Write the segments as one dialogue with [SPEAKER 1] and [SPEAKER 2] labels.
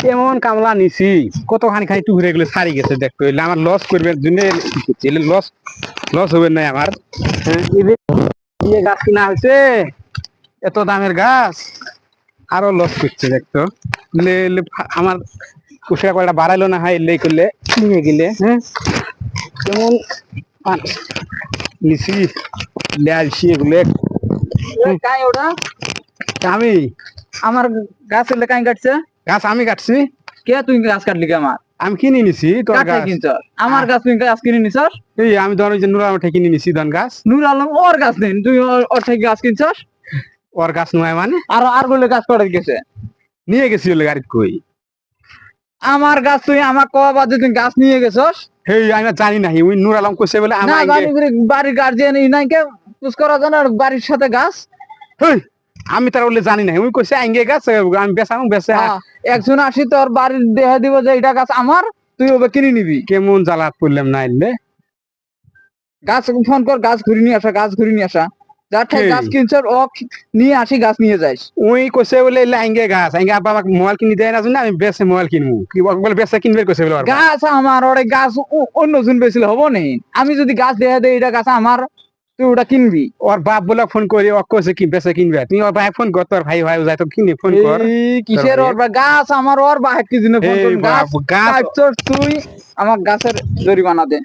[SPEAKER 1] কেমন কামলা নিছি? কতখানি খানি টুকরে গেলে সারি গেছে দেখতে হইলে আমার লস করবে জন্য লস লস হবে না আমার। হ্যাঁ, গাছ কিনা হয়েছে এত দামের গাছ আরও লস করছে দেখতো আমার কুশিয়া কয়টা বাড়াইলো না হয় লে করলে নিয়ে গেলে হ্যাঁ। কেমন নিছি লে আসছি এগুলো। আমি।
[SPEAKER 2] আমার গাছ এলে কাই কাটছে?
[SPEAKER 1] গাছ আমি কাটছি।
[SPEAKER 2] কে তুই গাছ কাটলি কে আমার?
[SPEAKER 1] আমি কিনে নিছি তোর
[SPEAKER 2] কাটে
[SPEAKER 1] গাছ।
[SPEAKER 2] কিনছ? আমার গাছ তুই গাছ কিনে নিছস
[SPEAKER 1] এই আমি ধর ওই যে নুরা মাঠে কিনে নিছি ধন গাছ।
[SPEAKER 2] নূর আলম ওর গাছ নেই। তুই ওর- থেকে গাছ কিনছস?
[SPEAKER 1] ওর গাছ নয় মানে?
[SPEAKER 2] আর আরগুলো গাছ করে গেছে?
[SPEAKER 1] নিয়ে গেছি ওলে গাড়িত কই?
[SPEAKER 2] আমার গাছ তুই আমার কবা বাদে তুই গাছ নিয়ে গেছস?
[SPEAKER 1] হেই আমি না জানি নাহি। ওই নুর আলম কইছে বলে
[SPEAKER 2] না
[SPEAKER 1] আমার
[SPEAKER 2] বাড়ির গার্জিয়ান নাই কে। পুষ করা জানা আর বাড়ির সাথে গাছ?
[SPEAKER 1] হেই আমি তার বলে জানি না ওই কইছে আঙ্গে গাছ আমি বেচাম বেচে।
[SPEAKER 2] হ্যাঁ, একজন আসি তোর বাড়ির দেহে দিব যে এটা গাছ আমার তুই ওবে কিনে নিবি।
[SPEAKER 1] কেমন জ্বালাত করলাম না এলে।
[SPEAKER 2] গাছ ফোন কর গাছ ঘুরি নিয়ে আসা গাছ ঘুরি নিয়ে আসা। যার
[SPEAKER 1] কে?
[SPEAKER 2] গাছ কিনছ ও নিয়ে আসি গাছ নিয়ে যাইস।
[SPEAKER 1] ওই কইছে বলে এলে আঙ্গে গাছ আঙ্গে আব্বা আমাকে মোবাইল কিনে দেয় না আমি বেচে মোবাইল কিনবো। কি বল- বেচে কিনবে কইছে বলে।
[SPEAKER 2] গাছ আমার ওরে গাছ অন্য জন বেছিল হব নেই আমি যদি গাছ দেয়া দেই এটা গাছ আমার তুই ওটা কিনবি?
[SPEAKER 1] ওর বাপ বলে ফোন করি ও কইছে কি বেচে কিনবে? তুই ওর ভাই ফোন কর তোর ভাই ভাই যাই তো কিনে ফোন কর।
[SPEAKER 2] কিসের
[SPEAKER 1] তোর
[SPEAKER 2] ওর বা- গাছ আমার ওর বাহে কি জন্য ফোন করুন গাছ
[SPEAKER 1] বাপ, গাছ
[SPEAKER 2] কাটছস তুই আমার গাছের জরিমানা দে।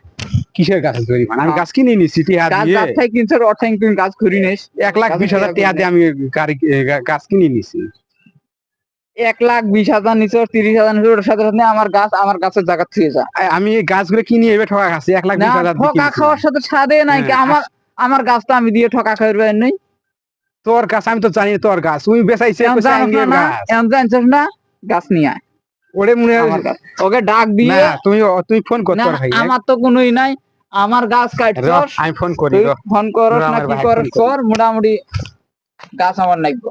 [SPEAKER 1] কিসের গাছ জরিমানা? আমি গাছ কিনে নিছি
[SPEAKER 2] গাছ
[SPEAKER 1] দিয়ে।
[SPEAKER 2] গাছ থেকে কিনছস ওর থেকে তুই গাছ ঘুরি নিস।
[SPEAKER 1] এক লাখ
[SPEAKER 2] গাছের
[SPEAKER 1] বিশ হাজার টাকা দিয়ে আমি গাড়ি গাছ কিনে নিছি
[SPEAKER 2] এক লাখ বিশ হাজার নিছস তিরিশ হাজার নিছস ওর সাথে সাথে আমার গাছ আমার গাছের জায়গা থুয়ে যা।
[SPEAKER 1] আমি এই গাছগুলো কিনে এবার ঠকা খাচ্ছি এক লাখ বিশ হাজার
[SPEAKER 2] ঠকা খাওয়ার সাথে ছাদে নাই কি
[SPEAKER 1] হ্যাঁ,
[SPEAKER 2] আমার গাছ তো আমি দিয়ে ঠকা খাইবে নাই
[SPEAKER 1] তোর গাছ আমি তো জানি তোর গাছ। তুই বেচাইছে
[SPEAKER 2] না
[SPEAKER 1] গাছ।
[SPEAKER 2] নিয়ে আয়।
[SPEAKER 1] ওরে মনে।
[SPEAKER 2] ওকে ডাক দিয়ে
[SPEAKER 1] তুমি তুই ফোন কর তোর ভাই
[SPEAKER 2] আমার তো কোনোই নাই। আমার গাছ কাটছস।
[SPEAKER 1] আমি ফোন করি
[SPEAKER 2] ফোন করস
[SPEAKER 1] না,
[SPEAKER 2] কি
[SPEAKER 1] ফোন
[SPEAKER 2] কর। মোটামুটি গাছ আমার নাইব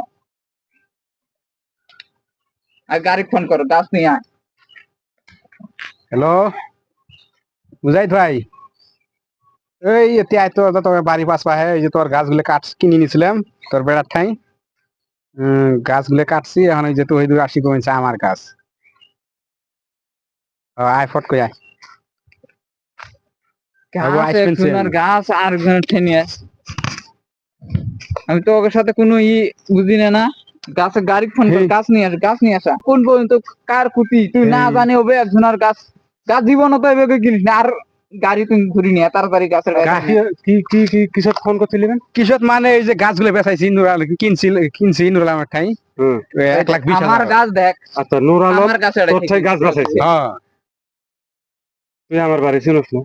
[SPEAKER 2] আর গাড়ি ফোন কর গাছ নিয়ে আয়।
[SPEAKER 1] হ্যালো? বুঝাই ভাই? এই এতে আয় তো বাড়ি পাশ পাহে এই যে তোর গাছগুলো কাট কিনে নিছিলাম তোর বেড়ার ঠাই। গাছগুলো কাটছি এখন ওই যে তুই দূর আসি কমেছে আমার গাছ। আয় ফট কই আয়
[SPEAKER 2] গাছ আর ঠেনে। আমি তো ওকে সাথে কোনো ই বুঝি না না? গাছে গাড়ি ফোন কর। গাছ নিয়ে আস গাছ নিয়ে আসা কোন পর্যন্ত কার ক্ষতি তুই না। জানি হবে একজনের গাছ। গাছ জীবনও তো এভাবে কিনিস না আর গাড়ি তুমি ঘুরি নিয়ে তাড়াতাড়ি গাছের গাছ।
[SPEAKER 1] কি কি কি ফোন করছিলেন কিসত মানে এই যে গাছগুলো বেচাইছি নুরাল কিনছি কিনছি নুরাল আমার ঠাই। এক লাখ বিশ
[SPEAKER 2] আমার গাছ দেখ
[SPEAKER 3] আচ্ছা নূর আলম
[SPEAKER 2] আমার গাছে
[SPEAKER 3] গাছ বাঁচাইছে।
[SPEAKER 1] হ্যাঁ।
[SPEAKER 3] তুই আমার বাড়ি চিনস না?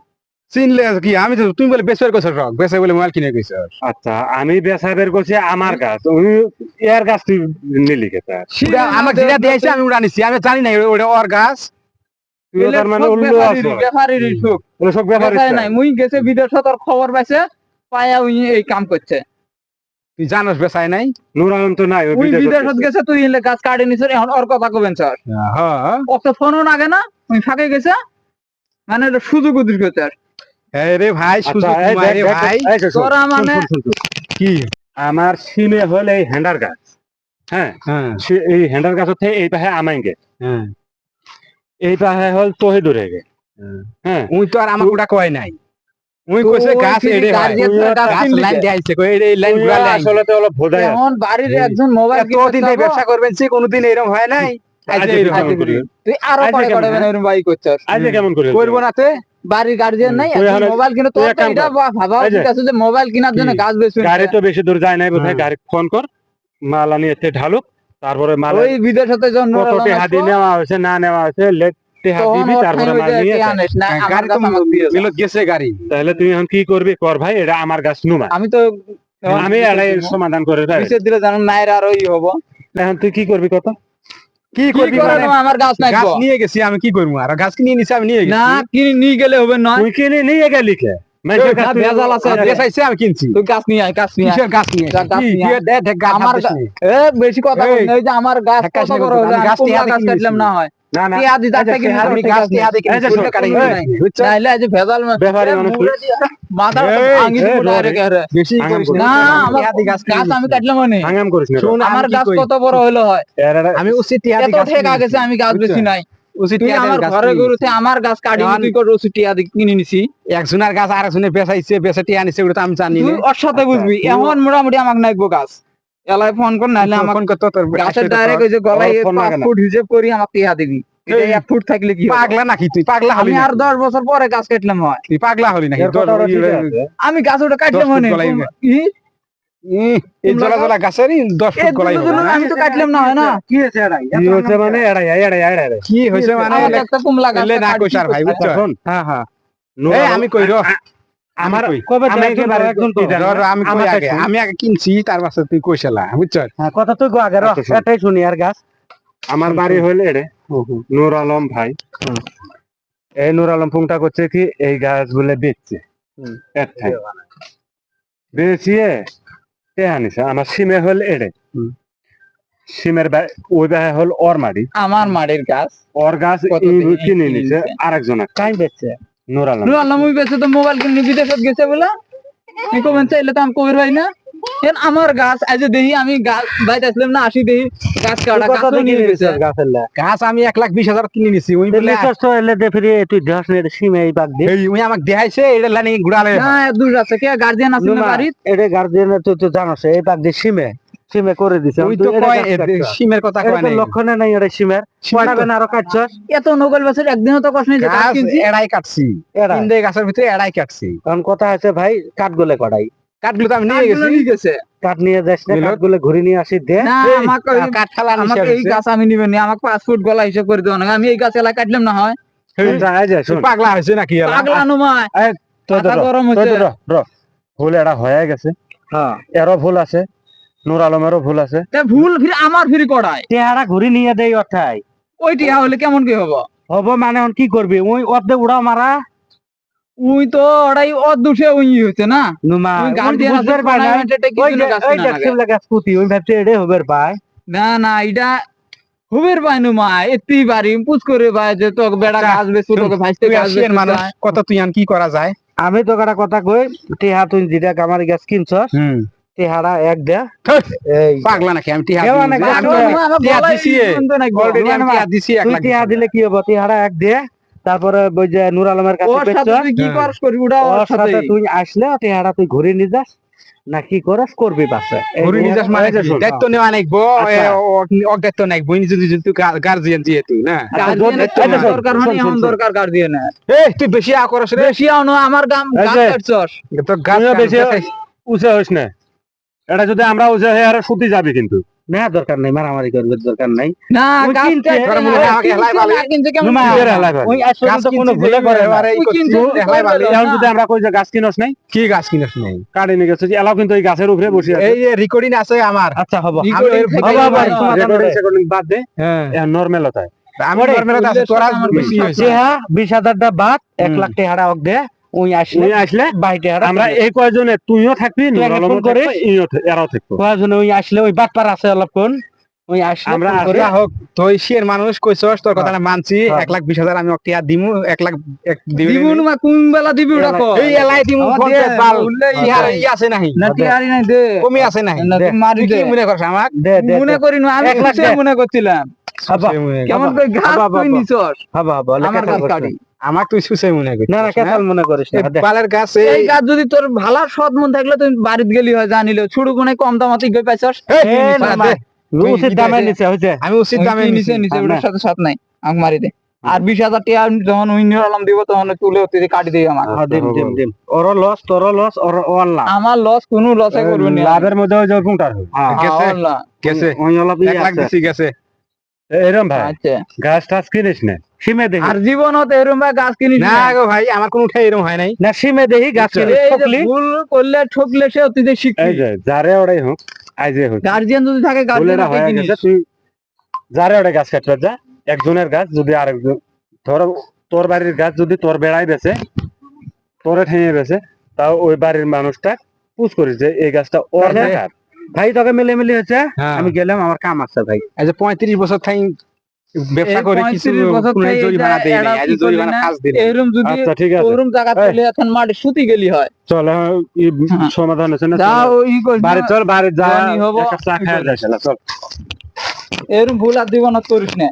[SPEAKER 1] চিনলে কি আমি তো তুমি বলে বেচবার কইছ রক বেচে বলে মোবাইল কিনে কইছ
[SPEAKER 3] আচ্ছা আমি বেচা বের করছি আমার গাছ এর গাছ তুই নিলি কে তার?
[SPEAKER 1] আমার যেটা দিয়েছে আমি উড়া নিছি আমি জানি না ওটা ওর গাছ।
[SPEAKER 2] খবর পাইছে পায়া উই এই কাম করছে।
[SPEAKER 1] তুই জানোস নাই
[SPEAKER 3] নূর আলম তো নাই বিদেশত গেছে।
[SPEAKER 2] তুই গাছ কাটে নিছ এখন ওর কথা কবেন স্যার?
[SPEAKER 1] হ্যাঁ
[SPEAKER 2] ওকে ফোনও লাগে না উই ফাঁকে গেছে মানে এটা সুযোগ উদ্দির করতে
[SPEAKER 1] এই রে ভাই
[SPEAKER 3] আচ্ছা,
[SPEAKER 1] সুযোগ রে ভাই।
[SPEAKER 2] তোরা মানে।
[SPEAKER 1] কি?
[SPEAKER 3] আমার সিমে হলে এই হ্যান্ডার গাছ। হ্যাঁ?
[SPEAKER 1] হ্যাঁ।
[SPEAKER 3] এই হ্যান্ডার গাছ থেকে এই পাশে আমাইগে
[SPEAKER 1] হ্যাঁ।
[SPEAKER 3] এই পাশে হল গে। হ্যাঁ।
[SPEAKER 1] উই তো আর আমাকে ওটা কয় নাই। উই কইছে গাছ এড়ে ভাই
[SPEAKER 2] গাছ
[SPEAKER 1] লাইন
[SPEAKER 2] কে?
[SPEAKER 1] কই লাইনগুলা লাইন।
[SPEAKER 3] আসলে তো ভোদাই।
[SPEAKER 2] এমন বাড়ির একজন মোবাইল
[SPEAKER 1] দিন থেকে ব্যবসা করবেন সে কোনোদিন এরকম হয় নাই?
[SPEAKER 2] তুই
[SPEAKER 3] আরও
[SPEAKER 2] পরে করবেন
[SPEAKER 3] হ্যাঁ?
[SPEAKER 2] এরকম করছস।
[SPEAKER 3] আজকে কেমন করে
[SPEAKER 1] করব না তে
[SPEAKER 2] বাড়ির গার্জিয়ান নাই
[SPEAKER 3] এখন-
[SPEAKER 2] মোবাইল কিনে তো এটা ভাবা উচিত আছে যে মোবাইল কেনার জন্য গাছ বেচবেন
[SPEAKER 3] গাড়ি তো বেশি দূর যায় নাই বোধহয়
[SPEAKER 1] হ্যাঁ।
[SPEAKER 3] গাড়ি ফোন কর। মাল আনি এতে ঢালুক। তারপরে মাল
[SPEAKER 2] ওই বিদেশতে জন্ম
[SPEAKER 3] কত টেহা দিয়ে নেওয়া হয়েছে না নেওয়া হয়েছে লেট নিয়ে
[SPEAKER 2] কে না?
[SPEAKER 3] তাহলে তুই এখন কি করবি কর ভাই এটা আমার গাছ নুমা।
[SPEAKER 2] আমি তো
[SPEAKER 3] আমি এটাই সমাধান করে
[SPEAKER 2] দিলে জানো নাইর আর ওই হব।
[SPEAKER 3] এখন তুই কি করবি কত?
[SPEAKER 1] কি
[SPEAKER 2] কি
[SPEAKER 1] করবি
[SPEAKER 2] করে
[SPEAKER 1] মানে?
[SPEAKER 2] আমার গাছ নাই
[SPEAKER 1] গাছ নিয়ে গেছি আমি কি করব? আর গাছ কিনে নিছি আমি নিয়ে গেছি।
[SPEAKER 2] না কিনে নিয়ে গেলে হবে নয়।
[SPEAKER 3] তুই কিনে নিয়ে গেলি কে? গাছ
[SPEAKER 2] গাছ আমার কত বড়। কাটলাম না হয়।
[SPEAKER 3] আমি
[SPEAKER 1] উচিত
[SPEAKER 2] আমি গাছ বেশি নাই। আমার
[SPEAKER 1] গাছ
[SPEAKER 2] ঘরে গরুতে আমার গাছ কাটি তুই করে ওষুধ কিনে নিছি।
[SPEAKER 1] একজনের গাছ আর একজনে বেচাইছে বেচে টিয়া আনিছে ওটা আমি জানি না।
[SPEAKER 2] ওর সাথে বুঝবি। এখন মোটামুটি আমাকে নাইবো গাছ। এলাই ফোন কর নাইলে আমাকে
[SPEAKER 1] ফোন করতো তোর
[SPEAKER 2] গাছের ডাইরেক্ট ওই যে গলায়। ফুট হিসেব করি আমাকে টিয়া দিবি। এক ফুট থাকলে কি
[SPEAKER 1] পাগলা নাকি তুই? পাগলা হলি
[SPEAKER 2] আর দশ বছর পরে গাছ কাটলাম হয়।
[SPEAKER 1] তুই পাগলা হলি নাকি।
[SPEAKER 2] আমি গাছ ওটা কাটলাম
[SPEAKER 1] এই জলা জলা গাছেরই দশ
[SPEAKER 2] এ
[SPEAKER 1] ফুট গলাই
[SPEAKER 2] দুটো
[SPEAKER 1] হবে।
[SPEAKER 2] দুটো
[SPEAKER 1] না?
[SPEAKER 2] আমি তো কাটলাম না হয় না?
[SPEAKER 3] কি হয়েছে? মানে? এড়াই এড়াই এড়াই এড়াই
[SPEAKER 1] কি হয়েছে মানে?
[SPEAKER 2] আমার একটা কুমলা গাছ
[SPEAKER 1] না কইস আর ভাই বুঝছ? হ্যাঁ হ্যাঁ। এই আমি কই র
[SPEAKER 3] আমার কবে একজন
[SPEAKER 1] একেবারে
[SPEAKER 3] একজন তো
[SPEAKER 1] র, র, আমি কই আগে? আমি আগে কিনছি তার পাশে তুই কইছিলা বুঝছ?
[SPEAKER 3] হ্যাঁ, কথা তুই গো আগে র
[SPEAKER 1] আচ্ছা,
[SPEAKER 3] এটাই শুনি আর গাছ। আমার বাড়ি হইলে এড়ে নূর আলম ভাই। এই নূর আলম ফোনটা করছে কি এই গাছ গাছগুলো বেচছে। বেচিয়ে কে আনিছে। আমার সিমে হল এড়ে। সিমের ওই বাহে হল ওর মাড়ি।
[SPEAKER 2] আমার মাড়ির গাছ।
[SPEAKER 3] ওর গাছ কিনে নিছে আরেকজন।
[SPEAKER 2] কাই বেচছে
[SPEAKER 3] নূর আলম।
[SPEAKER 2] নু আল্লাহ মুই বেচে তো মোবাইল কিনে বিদেশত গেছে বলে। এই কমেন চাইলে তো আমি কবির ভাই না। আমার গাছ আজ দেখি আমি গাছ বাইতে আসলাম না আসি দেখি গাছ কাটা গাছ নিয়ে গেছে
[SPEAKER 1] গাছ আমি এক লাখ বিশ হাজার কিনে নিছি ওই বলে এই ওই আমাকে দেখাইছে এটা লানি গুড়ালে
[SPEAKER 2] না দূর আছে কে গার্জিয়ান আছে না বাড়িত
[SPEAKER 1] ওই তো কয় সিমের কথা কয় নাই।
[SPEAKER 3] লক্ষণে নাই এটা সিমের।
[SPEAKER 1] তো-
[SPEAKER 3] আরও কাটছস
[SPEAKER 2] এত নকল বছর একদিনও তো কষ্ট নেই গাছ
[SPEAKER 1] এড়াই কাটছি। তিন গাছের ভিতরে এড়াই কাটছি।
[SPEAKER 3] কারণ কথা আছে ভাই কাঠগুলো কড়াই।
[SPEAKER 1] কাঠগুলো তো আমি নিয়ে গেছি।
[SPEAKER 3] কাঠ নিয়ে যাস না? কাঠগুলো ঘুরে নিয়ে আসি দে।
[SPEAKER 2] না আমাকে
[SPEAKER 1] কাঠ ফালা
[SPEAKER 2] আমাকে এই গাছ আমি আমাকে পাঁচ ফুট গলা হিসেব করে দেবো না। আমি এই গাছ এলাকা কাটলাম না হয়।
[SPEAKER 3] যায়
[SPEAKER 1] পাগলা হয়েছে নাকি
[SPEAKER 2] পাগলা গরম হচ্ছে
[SPEAKER 3] ভুল এটা হয়ে গেছে।
[SPEAKER 1] হ্যাঁ।
[SPEAKER 3] এরও ভুল আছে নূর আলমেরও ভুল আছে।
[SPEAKER 2] তা ভুল ফির আমার ফির কড়াই
[SPEAKER 3] চেহারা ঘুরে নিয়ে দেই অথাই
[SPEAKER 2] ওই টিয়া হলে কেমন কি হব?
[SPEAKER 3] হব মানে এখন কি করবি? ওই অর্ধে উড়া মারা
[SPEAKER 2] উই তো ওরাই অদুষে উই হচ্ছে না?
[SPEAKER 3] নুমা
[SPEAKER 2] ওই
[SPEAKER 3] ওই
[SPEAKER 2] আছে
[SPEAKER 3] বুঝবার না ওই
[SPEAKER 2] জন্য
[SPEAKER 3] যে-
[SPEAKER 2] গাছ
[SPEAKER 3] ওই
[SPEAKER 2] কিনা লাগে?
[SPEAKER 3] দেখছিলা ওই ভাবছে এড়ে হবার পায়।
[SPEAKER 2] না না এটা হুবের বাইনু মা এত্তি বাড়ি পুজ করে ভাই যে তোকে বেড়া
[SPEAKER 1] আচ্ছা,
[SPEAKER 2] গাছ বেচু তোকে ভাইতে
[SPEAKER 1] তুই
[SPEAKER 2] গাছ বেচু
[SPEAKER 1] মানুষ কত তুই আন কি করা যায়?
[SPEAKER 3] আমি তো একটা কথা কই টিহা তুই যেটা কামার গাছ কিনছস
[SPEAKER 1] হুম।
[SPEAKER 3] টিহারা এক দে।
[SPEAKER 1] পাগলা নাকি আমি টিহা। তো
[SPEAKER 2] আমার
[SPEAKER 1] দিছি আমি টিহা দিছি এক লাখ
[SPEAKER 3] টিহা দিলে কি হব টিহারা এক দে। তারপরে ওই যে নূর আলমের কাছে
[SPEAKER 2] কি
[SPEAKER 1] হ্যাঁ।
[SPEAKER 2] করস করবি? ওটা
[SPEAKER 3] ওর
[SPEAKER 2] ওর সাথে
[SPEAKER 3] সাথে তুই আসলে টিহারা তুই ঘুরে নিয়ে যাস না কি করস করবি পাশে এই
[SPEAKER 1] ঘুরে নিয়ে যাস মানে
[SPEAKER 3] এই যে
[SPEAKER 1] কি?
[SPEAKER 3] শোন।
[SPEAKER 1] দায়িত্ব নেওয়া নাই গো
[SPEAKER 3] আচ্ছা।
[SPEAKER 1] অক দায়িত্ব নাই বই যদি যদি তুই গার্জিয়ান যেহেতু না?
[SPEAKER 3] আচ্ছা,
[SPEAKER 2] গার্জিয়ানের
[SPEAKER 3] এই যে শোন,
[SPEAKER 2] দরকার
[SPEAKER 3] শোন,
[SPEAKER 2] হয়নি
[SPEAKER 3] শোন,
[SPEAKER 2] এখন দরকার গার্জিয়ানের
[SPEAKER 1] এই তুই বেশি আ করস রে।
[SPEAKER 2] বেশি আনো আমার গাম
[SPEAKER 3] এই
[SPEAKER 2] গাছ
[SPEAKER 3] যে-
[SPEAKER 2] কাটছস।
[SPEAKER 1] তো গাছ
[SPEAKER 3] বেশি
[SPEAKER 1] বেশি
[SPEAKER 3] হইস না। এটা যদি আমরা উঁচে হয়ে আর ফুটি যাবি কিন্তু। না দরকার নাই মারামারি করবে দরকার নাই।
[SPEAKER 2] না গাছ।
[SPEAKER 3] যদি আমরা কই যে কিনস নাই
[SPEAKER 1] কি গাছ কিনস নাই?
[SPEAKER 3] কাটে নিয়ে গেছে এলাও কিন্তু এই গাছের উপরে বসে আছে।
[SPEAKER 1] এই যে রেকর্ডিং আছে আমার।
[SPEAKER 3] আচ্ছা হব। বাদ দে।
[SPEAKER 1] হ্যাঁ।
[SPEAKER 3] হতায়
[SPEAKER 1] আমি নরমাল আছে তোরা
[SPEAKER 2] আমার
[SPEAKER 1] বেশি
[SPEAKER 2] বেশি
[SPEAKER 1] হয়েছে।
[SPEAKER 3] যে হ্যাঁ বিশ হাজারটা বাদ এক লাখ টাকা হোক দে। ওই আসলে
[SPEAKER 1] আসলে
[SPEAKER 3] বাইরে
[SPEAKER 1] আমরা
[SPEAKER 3] এই কয়জনে তুইও থাকবি
[SPEAKER 1] করিস,
[SPEAKER 3] থাকবে, ইও এরাও থাকব।
[SPEAKER 1] কয়জনে ওই আসলে ওই বাটপার আছে অলপক্ষণ ওই
[SPEAKER 3] আমরা আসলে-
[SPEAKER 1] হোক তুই মানুষ কইছস তোর কথাটা মানছি
[SPEAKER 3] হ্যাঁ।
[SPEAKER 1] এক লাখ বিশ হাজার আমি অক্টিয়া দিমু এক লাখ এক দিবি
[SPEAKER 2] দিবুন মা কোন বেলা দিবি ওটা কো
[SPEAKER 1] এই এলাই দিমু
[SPEAKER 2] আমার
[SPEAKER 1] বাল ইহার ই আছে নাহি।
[SPEAKER 2] না টিয়ারি নাই দে।
[SPEAKER 1] কমি আছে নাহি।
[SPEAKER 2] না, মারি
[SPEAKER 1] কি মনে করছ আমাক?
[SPEAKER 2] মনে করি না আমি মনে করছিলাম। কেমন করে নিছস?
[SPEAKER 3] হাবা
[SPEAKER 2] আমার গাছ কাটি।
[SPEAKER 1] আমাক তুই সুসে মনে করিস
[SPEAKER 3] না না কেতাল মনে করিস না।
[SPEAKER 1] বালের গাছ
[SPEAKER 2] এই
[SPEAKER 1] এই
[SPEAKER 2] গাছ যদি তোর ভালো সৎ মন থাকলে তুই বাড়িতে গেলি হয় জানিলে ছুড়ু কোনে কম দামাতে গই পাইছস?
[SPEAKER 1] এই,
[SPEAKER 3] এ,
[SPEAKER 1] তুই
[SPEAKER 3] না,
[SPEAKER 1] নিছ,
[SPEAKER 3] মা,
[SPEAKER 1] দে। তুই
[SPEAKER 3] উচিত দামে নিচে হইছে
[SPEAKER 1] আমি উচিত দামে
[SPEAKER 2] নিচে নিচে ওটার সাথে সাথ নাই আং মারি দে আর বিশ হাজার টাকা যখন উইনিয়র আলম দিব তখন তুলে তুই কাটি দিই আমার
[SPEAKER 3] হ্যাঁ, দিম দিম দিম। ওর লস তোর লস ওর ওর
[SPEAKER 2] আমার লস কোনো লসে করবে না।
[SPEAKER 3] লাভের মধ্যে ওই কোনটার হ্যাঁ,
[SPEAKER 1] গেছে গেছে।
[SPEAKER 3] ওই অলপ
[SPEAKER 1] এক লাখ দিছি গেছে।
[SPEAKER 3] এরম ভাই।
[SPEAKER 2] আচ্ছা।
[SPEAKER 3] গাছ টাছ কিনিস না সিমে দেখি।
[SPEAKER 2] আর জীবনত এরকম ভাই গাছ কিনিস
[SPEAKER 1] না
[SPEAKER 2] না।
[SPEAKER 1] গো ভাই আমার কোনো উঠাই এরকম হয় নাই।
[SPEAKER 3] না সিমে দেখি গাছ কিনিস। ঠকলি
[SPEAKER 2] ভুল করলে ঠকলে সে
[SPEAKER 3] এই যারে ওড়াই হোক।
[SPEAKER 2] গার্জিয়ান যদি থাকে গার্জিয়ান কিনিস
[SPEAKER 3] গেছে তুই যারে ওড়ে গাছ কাটবে যা। একজনের গাছ যদি আরেকজন ধর তোর বাড়ির গাছ যদি তোর বেড়াই বেছে তোরে ঠেঙে বেছে তাও ওই বাড়ির মানুষটা পুজ করিস যে এই গাছটা ওর ভাই তোকে মিলে মিলে হচ্ছে
[SPEAKER 1] হ্যাঁ।
[SPEAKER 3] আমি গেলাম আমার কাম আছে ভাই।
[SPEAKER 1] পঁয়ত্রিশ বছর থাই ব্যবসা করে কিছু
[SPEAKER 2] 35 বছর
[SPEAKER 1] কোনো
[SPEAKER 2] থাই এই
[SPEAKER 1] জরিমানা
[SPEAKER 2] যে
[SPEAKER 1] নাই আজ জরিমানা কাজ দিল
[SPEAKER 2] এরম যদি
[SPEAKER 3] আচ্ছা ঠিক আছে।
[SPEAKER 2] ওরম জায়গা চলে এখন মাটি সুতি গেলি হয়।
[SPEAKER 3] চল ই
[SPEAKER 2] হ্যাঁ।
[SPEAKER 3] সমাধান হচ্ছে না
[SPEAKER 2] যাও
[SPEAKER 3] চল।
[SPEAKER 2] ই করিস
[SPEAKER 3] বাড়ি চল বাড়ি যা একটা চা চল।
[SPEAKER 2] ভুল আর জীবনত করিস না।